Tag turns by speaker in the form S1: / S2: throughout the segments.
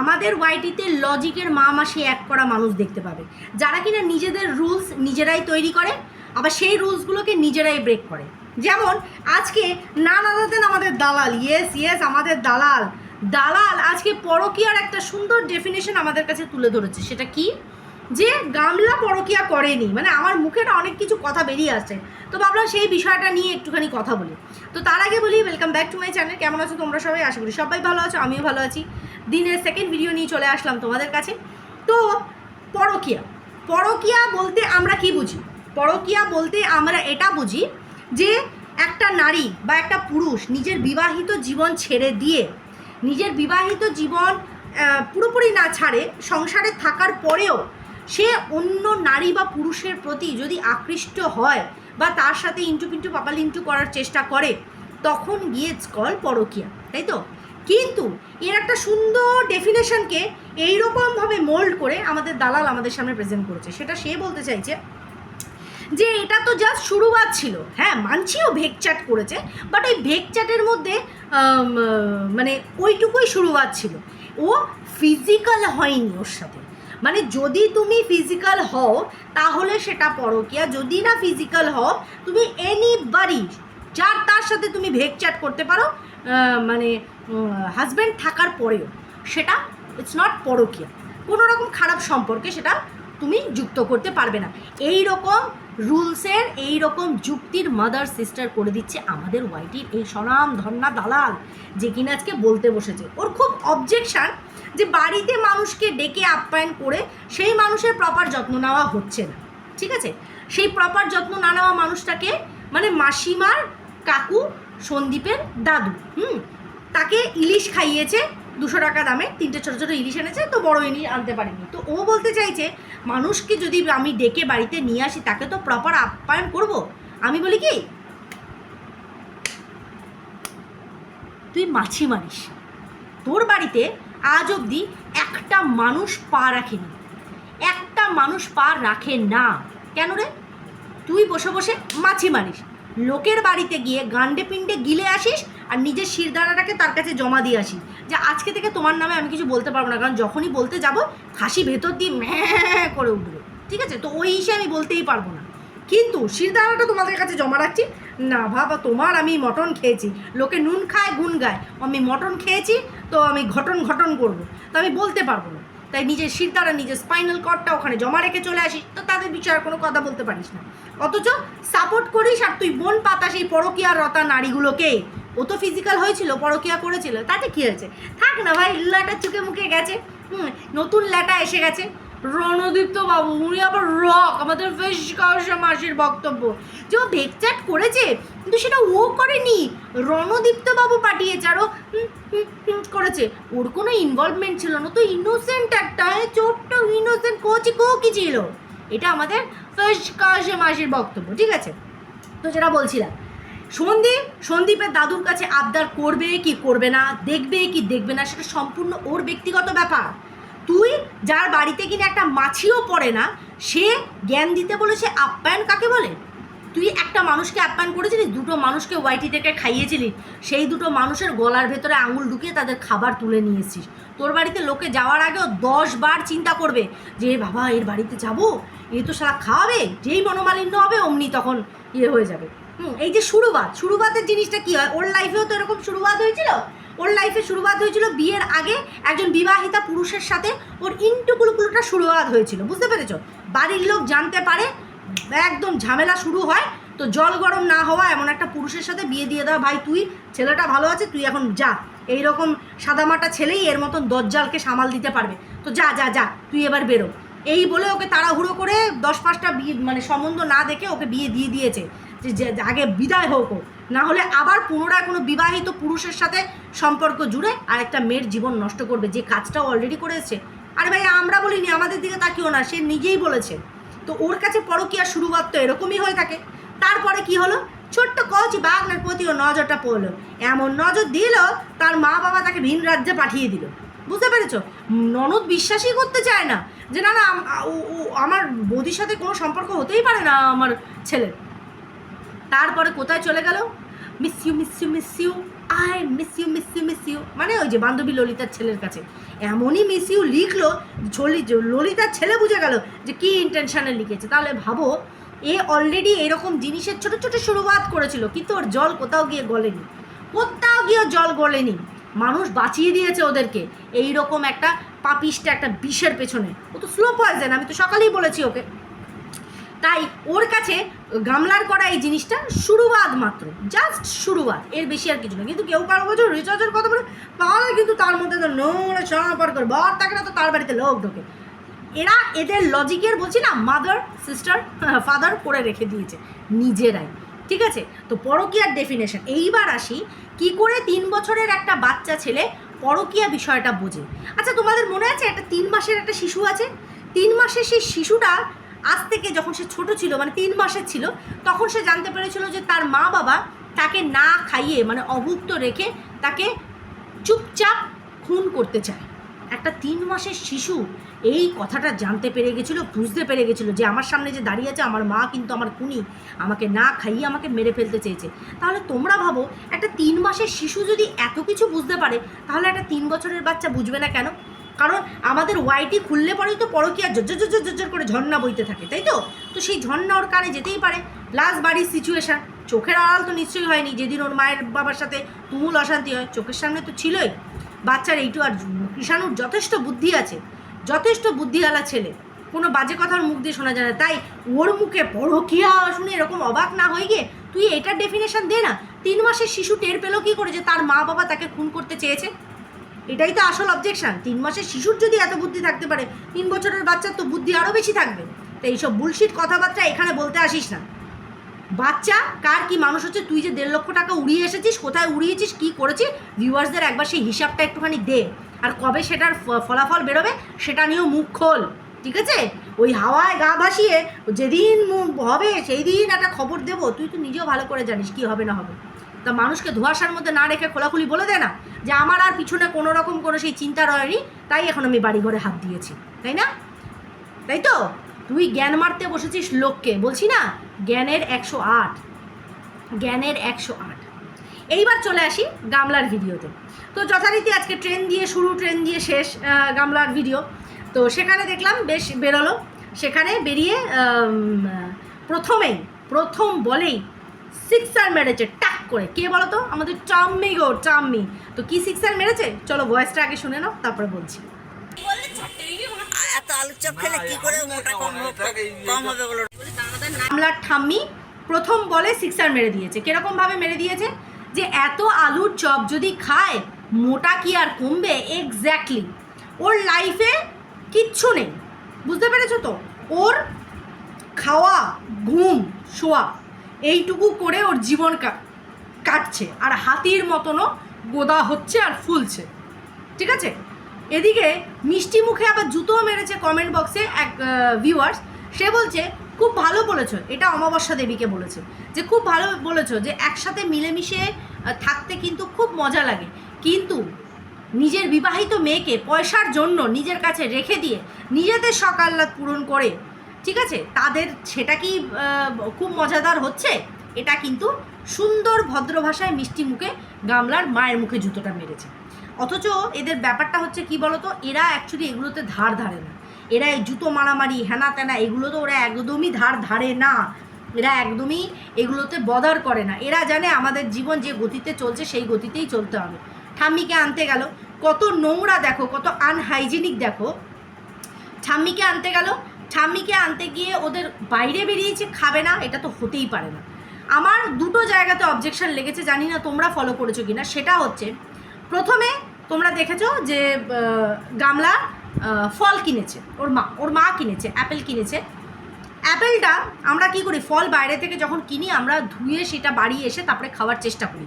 S1: আমাদের ওয়াইটিতে লজিকের মা মাসে এক করা মানুষ দেখতে পাবে। যারা কিনা নিজেদের রুলস নিজেরাই তৈরি করে, আবার সেই রুলসগুলোকে নিজেরাই ব্রেক করে। যেমন, আজকে না না দাতেন আমাদের দালাল। ইয়েস ইয়েস আমাদের দালাল। দালাল আজকে পরকীয়ার একটা সুন্দর ডেফিনেশন আমাদের কাছে তুলে ধরেছে। সেটা কি? যে গামলা পরকিয়া করেনি মানে আমার মুখে না অনেক কিছু কথা বেরিয়ে আসছে। তো ভাবলাম সেই বিষয়টা নিয়ে একটুখানি কথা বলি। তো তার আগে বলি welcome back to my channel কেমন আছো তোমরা সবাই? আশা করি সবাই ভালো আছো, আমিও ভালো আছি। দিনের সেকেন্ড ভিডিও নিয়ে চলে আসলাম তোমাদের কাছে। তো পরকিয়া। পরকিয়া বলতে আমরা কি বুঝি? পরকিয়া বলতে আমরা এটা বুঝি যে একটা নারী বা একটা পুরুষ নিজের বিবাহিত জীবন ছেড়ে দিয়ে, নিজের বিবাহিত জীবন পুরোপুরি না ছাড়ে, সংসারে থাকার পরেও সে অন্য নারী বা পুরুষের প্রতি যদি আকৃষ্ট হয় বা তার সাথে ইন্টু পিন্টু পাপালিন্টু করার চেষ্টা করে, তখন গিয়ে কল পরকিয়া, তাই তো? কিন্তু এর একটা সুন্দর ডেফিনেশনকে এইরকমভাবে মোল্ড করে আমাদের দালাল আমাদের সামনে প্রেজেন্ট করেছে। সেটা সে বলতে চাইছে যে এটা তো জাস্ট শুরুবাত ছিল। হ্যাঁ মানছিও ভেগ চ্যাট করেছে বাট ওই ভেগ চ্যাটের মধ্যে মানে ওইটুকুই শুরুবাত ছিল। ও ফিজিক্যাল হয়নি ওর সাথে। মানে যদি তুমি ফিজিক্যাল হও, তাহলে সেটা পরকিয়া। যদি না ফিজিক্যাল হও, তুমি এনি বাড়ি যার তার সাথে তুমি ভেগ চ্যাট করতে পারো মানে হাজব্যান্ড থাকার পরেও, সেটা ইটস নট পরকিয়া। কোনো রকম খারাপ সম্পর্কে সেটা তুমি যুক্ত করতে পারবে না। এই রকম রুলসের এই রকম যুক্তির মাদার সিস্টার করে দিচ্ছে আমাদের ওয়াইটির এই সনাম ধন্না দালাল, যে কিনা আজকে বলতে বসেছে। ওর খুব অবজেকশন যে বাড়িতে মানুষকে ডেকে আপ্যায়ন করে সেই মানুষের প্রপার যত্ন নেওয়া হচ্ছে না। ঠিক আছে? সেই প্রপার যত্ন না নেওয়া মানুষটাকে মানে মাসিমার কাকু সন্দীপের দাদু, হুম? তাকে ইলিশ খাইয়েছে দুশো টাকা দামে তিনটে ছোটো ছোটো ইলিশ এনেছে, তো বড় ইলিশ আনতে পারিনি। তো ও বলতে চাইছে, মানুষকে যদি আমি ডেকে বাড়িতে নিয়ে আসি, তাকে তো প্রপার আপ্যায়ন করব? আমি বলি কি, তুই মাছি মারিস। তোর বাড়িতে আজ অবধি একটা মানুষ পা রাখেনি। একটা মানুষ পা রাখে না। কেন রে? তুই বসে বসে মাছি মারিস। লোকের বাড়িতে গিয়ে গান্ডে পিণ্ডে গিলে আসিস আর নিজের শিরদাঁড়াটাকে তার কাছে জমা দিয়ে আসিস যে আজকে থেকে তোমার নামে আমি কিছু বলতে পারব না, কারণ যখনই বলতে যাব খাসি ভেতর দিয়ে ম্যাঁ করে উঠবে। ঠিক আছে? তো ওই হিসেবে আমি বলতেই পারব না। কিন্তু শিরদাঁড়াটা তোমাদের কাছে জমা রাখছি। না বাবা তোমার আমি মটন খেয়েছি। লোকে নুন খায়, গুণ গায়। আমি মটন খেয়েছি, তো আমি ঘটন ঘটন করব। তো আমি বলতে পারব না। তাই নিজের শিরদাঁড়া নিজের স্পাইনাল কর্ডটা ওখানে জমা রেখে চলে আসিস তো তাদের বিষয়ে কোনো কথা বলতে পারিস না। অথচ সাপোর্ট করিস আর তুই বোন পাতা সেই পরকিয়ার রতা নারীগুলোকে। ও তো ফিজিক্যাল হয়েছিল, পরকিয়া করেছিল, তাতে কি হয়েছে? থাক না ভাই ল্যাটা চুকে মুখে গেছে, হুম, নতুন ল্যাটা এসে গেছে। রণদীপ্ত বাবু, উনি আবার রক আমাদের বেশ কাউসা মাসির বক্তব্য। যে ও ভেকচাট করেছে, কিন্তু সেটা ও করেনি, রণদীপ্ত বাবু পাঠিয়েছে আরও করেছে। ওর কোনো ইনভলভমেন্ট ছিল না, তো ইনোসেন্ট একটা ছোট্ট ইনোসেন্ট কোচি কো কি ছিল। এটা আমাদের বেশ কাউসা মাসির বক্তব্য, ঠিক আছে? তো যেটা বলছিলাম সন্দীপ, সন্দীপের দাদুর কাছে আবদার করবে কি করবে না, দেখবে কি দেখবে না, সেটা সম্পূর্ণ ওর ব্যক্তিগত ব্যাপার। তুই যার বাড়িতে কিনা একটা মাছিও পড়ে না, সে জ্ঞান দিতে বলেছে আপ্যায়ন কাকে বলে? তুই একটা মানুষকে আপ্যায়ন করেছিলিস, দুটো মানুষকে ওয়াইটি থেকে খাইয়েছিলি, সেই দুটো মানুষের গলার ভেতরে আঙুল ঢুকিয়ে তাদের খাবার তুলে নিয়ে এসছিস। তোর বাড়িতে লোকে যাওয়ার আগেও দশ বার চিন্তা করবে যে বাবা, এর বাড়িতে যাব? এ তো সারা খাওয়াবে, যেই মনোমালিন্য হবে, অমনি তখন ইয়ে হয়ে যাবে। হুম, এই যে শুরুবাত, শুরুবাতের জিনিসটা কি হয়? ওর লাইফেও তো এরকম শুরুবাত হয়েছিল? ওর লাইফে শুরুবাত হয়েছিল বিয়ের আগে একজন বিবাহিতা পুরুষের সাথে ওর ইন্টুকুলুকুলুটা শুরুবাত হয়েছিল, বুঝতে পেরেছ? বাড়ির লোক জানতে পারে, একদম ঝামেলা শুরু হয়, তো জল গরম না হওয়া এমন একটা পুরুষের সাথে বিয়ে দিয়ে দেওয়া ভাই, তুই ছেলেটা ভালো আছে, তুই এখন যা। এই রকম সাদামাটা ছেলেই এর মতন দজ্জালকে সামাল দিতে পারবে। তো যা যা যা, তুই এবার বেরো। এই বলে ওকে তাড়াহুড়ো করে দশ পাঁচটা বিয়ে মানে সম্বন্ধ না দেখে ওকে বিয়ে দিয়ে দিয়েছে। যে আগে বিদায় হোক না হলে আবার পুনরায় কোনো বিবাহিত পুরুষের সাথে সম্পর্ক জুড়ে আর একটা মেয়ের জীবন নষ্ট করবে, যে কাজটাও অলরেডি করেছে আরে ভাই, আমরা বলিনি, আমাদের দিকে তাকিও না, সে নিজেই বলেছে। তো ওর কাছে পরকিয়া শুরুবাত তো এরকমই হয়ে থাকে। তারপরে কি হলো? ছোট্ট কচি বাগনার প্রতিও নজরটা পড়ল। এমন নজর দিল, তার মা বাবা তাকে ভিন রাজ্যে পাঠিয়ে দিল। বুঝতে পেরেছ? ননদ বিশ্বাসই করতে চায় না, যে না না আমার বৌদির সাথে কোনো সম্পর্ক হতেই পারে না আমার ছেলের। তারপরে কোথায় চলে গেল? Miss you miss you miss you I miss you miss you miss you মানে ওই যে বান্ধবী ললিতার ছেলের কাছে। এমনই মিস ইউ লিখলো, ঝলি ললিতার ছেলে বুঝে গেল যে কি ইন্টেনশনে লিখেছে। তাহলে ভাবো, এ অলরেডি এরকম জিনিসের ছোট ছোট শুরুয়াত করেছিল, কিন্তু ওর জল কোথাও গিয়ে গলেনি। কোথাও গিয়ে জল গলেনি। মানুষ বাঁচিয়ে দিয়েছে ওদেরকে। এই রকম একটা পাপিসটা একটা বিষের পেছনে। ও তো স্লো পয়জেন আমি তো সকালেই বলেছি ওকে। তাই ওর কাছে গামলার করা এই জিনিসটা শুরুবাদ মাত্র জাস্ট শুরুবাদ, এর বেশি আর কিছু না। কিন্তু কেউ কারও বছর রিচার্জের কথা বলে তাহলে কিন্তু তার মধ্যে তো নোংরা সমাপার করে, বর থাকে না তো তার বাড়িতে লোক ঢোকে। এরা এদের লজিকের বলছি না মাদার সিস্টার ফাদার করে রেখে দিয়েছে, নিজেরাই। ঠিক আছে? তো পরকীয়ার ডেফিনেশন এইবার আসি, কি করে তিন বছরের একটা বাচ্চা ছেলে পরকীয়া বিষয়টা বোঝে? আচ্ছা তোমাদের মনে আছে একটা তিন মাসের একটা শিশু আছে? তিন মাসের সেই শিশুটা আজ থেকে যখন সে ছোট ছিল মানে তিন মাসের ছিল, তখন সে জানতে পেরেছিল যে তার মা বাবা তাকে না খাইয়ে মানে অভুক্ত রেখে তাকে চুপচাপ খুন করতে চায়। একটা তিন মাসের শিশু এই কথাটা জানতে পেরে গেছিল, বুঝতে পেরে গেছিল যে আমার সামনে যে দাঁড়িয়ে আছে, আমার মা কিন্তু আমার খুনি, আমাকে না খাইয়ে আমাকে মেরে ফেলতে চেয়েছে। তাহলে তোমরা ভাবো, একটা তিন মাসের শিশু যদি এত কিছু বুঝতে পারে, তাহলে একটা তিন বছরের বাচ্চা বুঝবে না কেন? কারণ আমাদের ওয়াইটি খুললে পরেই তো পরকীয়া জর্জর জর্জর জর্জর করে ঝর্ণা বইতে থাকে, তাই তো? তো সেই ঝর্ণা ওর কানে যেতেই পারে। প্লাস বাড়ির সিচুয়েশান চোখের আড়াল তো নিশ্চয়ই হয়নি। যেদিন ওর মায়ের বাবার সাথে তুমুল অশান্তি হয়, চোখের সামনে তো ছিলই। বাচ্চার এইটু আর কৃষাণুর যথেষ্ট বুদ্ধি আছে, যথেষ্ট বুদ্ধিওয়ালা ছেলে। কোনো বাজে কথার মুখ দিয়ে শোনা যায় না। তাই ওর মুখে পরকিয়া শুনে এরকম অবাক না হয়ে গিয়ে তুই এটার ডেফিনেশন দে না। তিন মাসের শিশু টের পেল কী করে যে তার মা বাবা তাকে খুন করতে চেয়েছে? এটাই তো আসল অবজেকশন তিন মাসের শিশুর যদি এত বুদ্ধি থাকতে পারে, তিন বছরের বাচ্চার তো বুদ্ধি আরও বেশি থাকবে। তো এইসব বুলশিট কথাবার্তা এখানে বলতে আসিস না। বাচ্চা, কার কি মানুষ হচ্ছে, তুই যে দেড় লক্ষ টাকা উড়িয়ে এসেছিস, কোথায় উড়িয়েছিস, কি করেছিস ভিউয়ার্সদের একবার সেই হিসাবটা একটুখানি দে। আর কবে সেটার ফলাফল বেরোবে, সেটা নিয়েও মুখ খোল, ঠিক আছে? ওই হাওয়ায় গা ভাসিয়ে, যেদিন হবে সেই দিন একটা খবর দেবো। তুই তো নিজেও ভালো করে জানিস কি হবে না হবে। তা মানুষকে ধোয়াশার মধ্যে না রেখে খোলাখুলি বলে দে না যে আমার আর পিছনে কোনো রকম কোনো সেই চিন্তা রয়নি, তাই এখন আমি বাড়ি ঘরে হাত দিয়েছি। তাই না? তাই তো? তুই জ্ঞান মারতে বসেছিস লোককে, বলছি না? জ্ঞানের একশো আট। জ্ঞানের একশো আট। এইবার চলে আসি গামলার ভিডিওতে। তো যথারীতি আজকে ট্রেন দিয়ে শুরু, ট্রেন দিয়ে শেষ গামলার ভিডিও। তো সেখানে দেখলাম বেশ বেরোলো। সেখানে বেরিয়ে প্রথমেই, প্রথম বলেই সিক্সার মেরেছে করে। কে বলো তো আমাদের চাম্মি গো চাম্মি তো কি সিক্সার মেরেছে? চলো ভয়েসটা আগে শুনে নাও তারপরে বলছি।
S2: এত আলুর চপ খেলে কি করে মোটা কম কম হবে বলো।
S1: আমলার ঠাম্মি প্রথম বলে সিক্সার মেরে দিয়েছে। কীরকম ভাবে মেরে দিয়েছে? যে এত আলুর চপ যদি খায় মোটা কি আর কমবে? এক্স্যাক্টলি ওর লাইফে কিচ্ছু নেই। বুঝতে পেরেছ তো? ওর খাওয়া ঘুম শোয়া এইটুকু করে ওর জীবন কা- কাটছে আর হাতির মতনও গোদা হচ্ছে আর ফুলছে। ঠিক আছে? এদিকে মিষ্টি মুখে আবার জুতোও মেরেছে কমেন্ট বক্সে এক ভিউয়ার্স সে বলছে, খুব ভালো বলেছ। এটা অমাবস্যা দেবীকে বলেছে। যে, খুব ভালো বলেছ যে, একসাথে মিলেমিশে থাকতে কিন্তু খুব মজা লাগে। কিন্তু নিজের বিবাহিত মেয়েকে পয়সার জন্য নিজের কাছে রেখে দিয়ে নিজেদের আহ্লাদ পূরণ করে, ঠিক আছে? তাদের সেটা কি খুব মজাদার হচ্ছে? এটা কিন্তু সুন্দর ভদ্র ভাষায় মিষ্টি মুখে গামলার মায়ের মুখে জুতোটা মেরেছে। অথচ এদের ব্যাপারটা হচ্ছে কি বলতো? এরা অ্যাকচুয়ালি এগুলোতে ধার ধারে না। এরা এই জুতো মারামারি হেনা তেনা এগুলো তো ওরা একদমই ধার ধারে না। এরা একদমই এগুলোতে বদার করে না। এরা জানে আমাদের জীবন যে গতিতে চলছে সেই গতিতেই চলতে হবে। ঠাম্মিকে আনতে গেল। কত নোংরা দেখো, কত আনহাইজিনিক দেখো। ঠাম্মিকে আনতে গেল। ঠাম্মিকে আনতে গিয়ে ওদের বাইরে বেরিয়েছে, খাবে না, এটা তো হতেই পারে না। আমার দুটো জায়গাতে অবজেকশন লেগেছে, জানি না তোমরা ফলো করেছ কি না সেটা হচ্ছে, প্রথমে তোমরা দেখেছ যে গামলা ফল কিনেছে, ওর মা ওর মা কিনেছে অ্যাপেল কিনেছে। অ্যাপেলটা আমরা কি করি, ফল বাইরে থেকে যখন কিনি, আমরা ধুয়ে সেটা বাড়ি এসে তারপরে খাওয়ার চেষ্টা করি।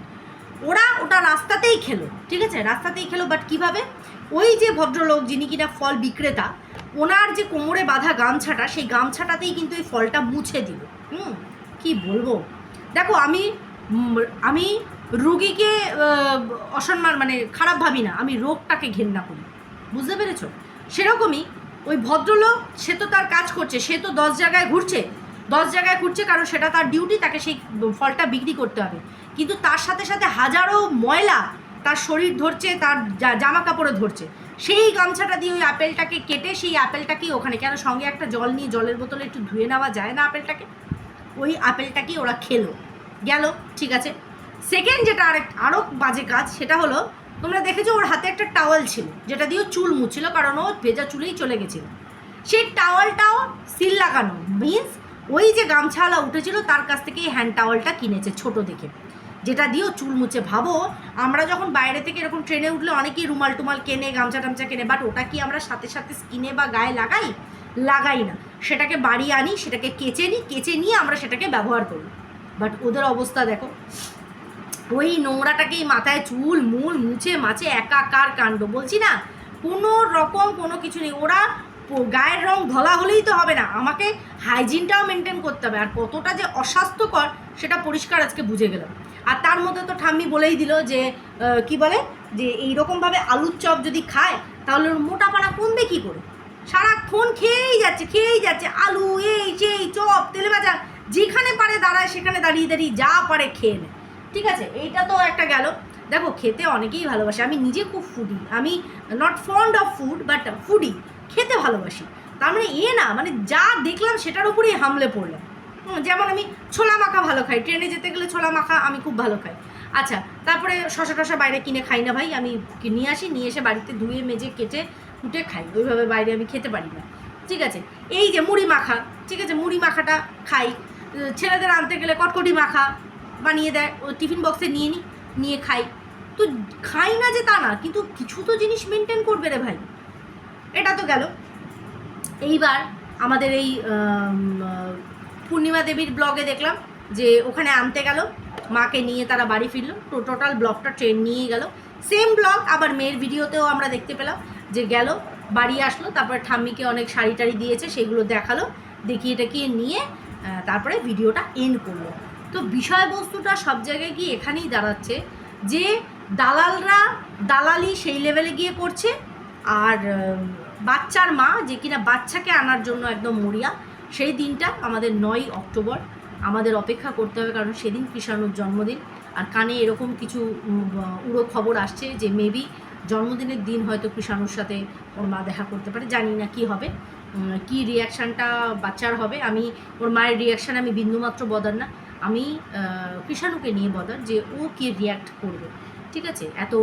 S1: ওরা ওটা রাস্তাতেই খেলো, ঠিক আছে? রাস্তাতেই খেলো বাট কীভাবে? ওই যে ভদ্রলোক যিনি কিনা ফল বিক্রেতা, ওনার যে কোমরে বাঁধা গামছাটা, সেই গামছাটাতেই কিন্তু এই ফলটা মুছে দিল। হুম, কি বলব? দেখো, আমি আমি রুগীকে অসম্মান মানে খারাপ ভাবি না, আমি রোগটাকে ঘেন্না করি। বুঝতে পেরেছ? সেরকমই ওই ভদ্রলোক, সে তো তার কাজ করছে, সে তো দশ জায়গায় ঘুরছে, দশ জায়গায় ঘুরছে, কারণ সেটা তার ডিউটি তাকে সেই ফলটা বিক্রি করতে হবে। কিন্তু তার সাথে সাথে হাজারো ময়লা তার শরীর ধরছে, তার জামা কাপড়ে ধরছে। সেই গামছাটা দিয়ে ওই আপেলটাকে কেটে, সেই আপেলটাকেই ওখানে, কেন সঙ্গে একটা জল নিয়ে জলের বোতলে একটু ধুয়ে নেওয়া যায় না আপেলটাকে? ওই আপেলটাকেই ওরা খেলো। গেল, ঠিক আছে। সেকেন্ড যেটা আরেক আরও বাজে কাজ, সেটা হলো, তোমরা দেখেছ ওর হাতে একটা টাওয়াল ছিল, যেটা দিয়ে চুল মুছছিল কারণ ও ভেজা চুলেই চলে গেছিল। সেই টাওয়ালটাও সিল লাগানো মিন্স ওই যে গামছাওয়ালা উঠেছিল, তার কাছ থেকে এই হ্যান্ড টাওয়ালটা কিনেছে ছোট দেখে। যেটা দিয়েও চুল মুছে। ভাবো, আমরা যখন বাইরে থেকে এরকম ট্রেনে উঠলে অনেকেই রুমাল টুমাল কেনে গামছা টামছা কেনে বাট ওটা কি আমরা সাথে সাথে স্কিনে বা গায়ে লাগাই? লাগাই না। সেটাকে বাড়ি আনি, সেটাকে কেচে নিই কেচে নিয়ে আমরা সেটাকে ব্যবহার করি। বাট ওদের অবস্থা দেখো। ওই নোংরাটাকেই মাথায় চুল, মূল, মুছে, মাছে, একাকার কাণ্ড। বলছি না, কোনো রকম কোনো কিছু নেই। ওরা গায়ের রং ধলা হলেই তো হবে না। আমাকে হাইজিনটাও মেনটেন করতে হবে। আর কতটা যে অস্বাস্থ্যকর, সেটা পরিষ্কার আজকে বুঝে গেলাম। আর তার মধ্যে তো ঠাম্মি বলেই দিল যে কি বলে? যে এইরকমভাবে আলুর চপ যদি খায়, তাহলে ওর মোটাপানা কমবে কী করে? সারাক্ষণ খেয়েই যাচ্ছে খেয়েই যাচ্ছে। আলু, এই, সেই, চপ তেলে ভাজা যেখানে পারে দাঁড়ায়, সেখানে দাঁড়িয়ে দাঁড়িয়ে যা পারে খেয়ে নেয় ঠিক আছে? এইটা তো একটা গেল। দেখো, খেতে অনেকেই ভালোবাসে। আমি নিজে খুব ফুডি আমি not fond of food but foodie খেতে ভালোবাসি। তার মানে এ না মানে যা দেখলাম সেটার উপরেই হামলে পড়লাম। যেমন আমি ছোলা মাখা ভালো খাই। ট্রেনে যেতে গেলে ছোলা মাখা আমি খুব ভালো খাই। আচ্ছা তারপরে শশা টশা বাইরে কিনে খাই না ভাই। আমি নিয়ে আসি? নিয়ে এসে বাড়িতে ধুয়ে, মেজে, কেটে কুটে খাই, ওইভাবে বাইরে আমি খেতে পারি না। ঠিক আছে? এই যে মুড়ি মাখা, ঠিক আছে? মুড়ি মাখাটা খাই। ছেলেদের আনতে গেলে কটকটি মাখা বানিয়ে দেয়, ও টিফিন বক্সে নিয়ে নিই নিয়ে খাই। তো খাই না যে তা না, কিন্তু কিছু তো জিনিস মেনটেন করবে রে ভাই। এটা তো গেল। এইবার আমাদের এই পূর্ণিমা দেবীর ব্লগে দেখলাম যে ওখানে আনতে গেল, মাকে নিয়ে তারা বাড়ি ফিরলো। টোটাল ব্লগটা ট্রেন নিয়ে গেল। সেম ব্লগ, আবার মেয়ের ভিডিওতেও আমরা দেখতে পেলাম। যে গেল, বাড়ি আসলো, তারপরে ঠাম্মিকে অনেক শাড়ি টাড়ি দিয়েছে, সেগুলো দেখাল দেখিয়ে টেকিয়ে নিয়ে তারপরে ভিডিওটা এন্ড করল। তো বিষয়বস্তুটা সব জায়গায় গিয়ে এখানেই দাঁড়াচ্ছে যে দালালরা দালালি সেই লেভেলে গিয়ে করছে, আর বাচ্চার মা যে কিনা বাচ্চাকে আনার জন্য একদম মরিয়া, সেই দিনটা আমাদের নয় অক্টোবর, আমাদের অপেক্ষা করতে হবে, কারণ সেদিন কৃষাণুর জন্মদিন, আর কানে এরকম কিছু উড়ো খবর আসছে যে মেবি জন্মদিনের দিন হয়তো কৃষাণুর সাথে ওর মা দেখা করতে পারে, জানি না কি হবে। কি রিয়াকশানটা বাচ্চার হবে, আমি, ওর মায়ের রিয়াকশান আমি বিন্দুমাত্র বদার না। আমি কৃষাণুকে নিয়ে বদার যে ও কি রিয়াক্ট করবে, ঠিক আছে? এত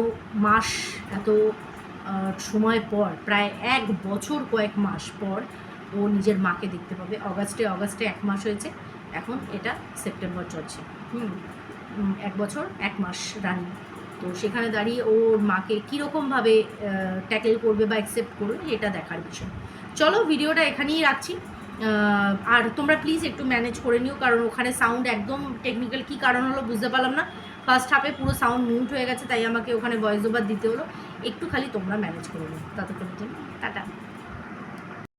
S1: মাস, এত সময় পর, প্রায় এক বছর কয়েক মাস পর ও নিজের মাকে দেখতে পাবে। অগাস্টে অগাস্টে এক মাস হয়েছে, এখন এটা সেপ্টেম্বর চলছে। হুম এক বছর, এক মাস রানি। তো সেখানে দাঁড়িয়ে ওর মাকে কীরকমভাবে ট্যাকেল করবে বা অ্যাকসেপ্ট করবে এটা দেখার বিষয়। চলো ভিডিওটা এখানেই রাখছি। আর তোমরা প্লিজ একটু ম্যানেজ করে নিও, কারণ ওখানে সাউন্ড একদম টেকনিক্যাল কী কারণ হলো বুঝতে পারলাম না। ফার্স্ট হাফে পুরো সাউন্ড মিউট হয়ে গেছে, তাই আমাকে ওখানে ভয়েস ওভার দিতে হলো। একটু খালি তোমরা ম্যানেজ করে নিও। ততক্ষণের জন্য, টাটা।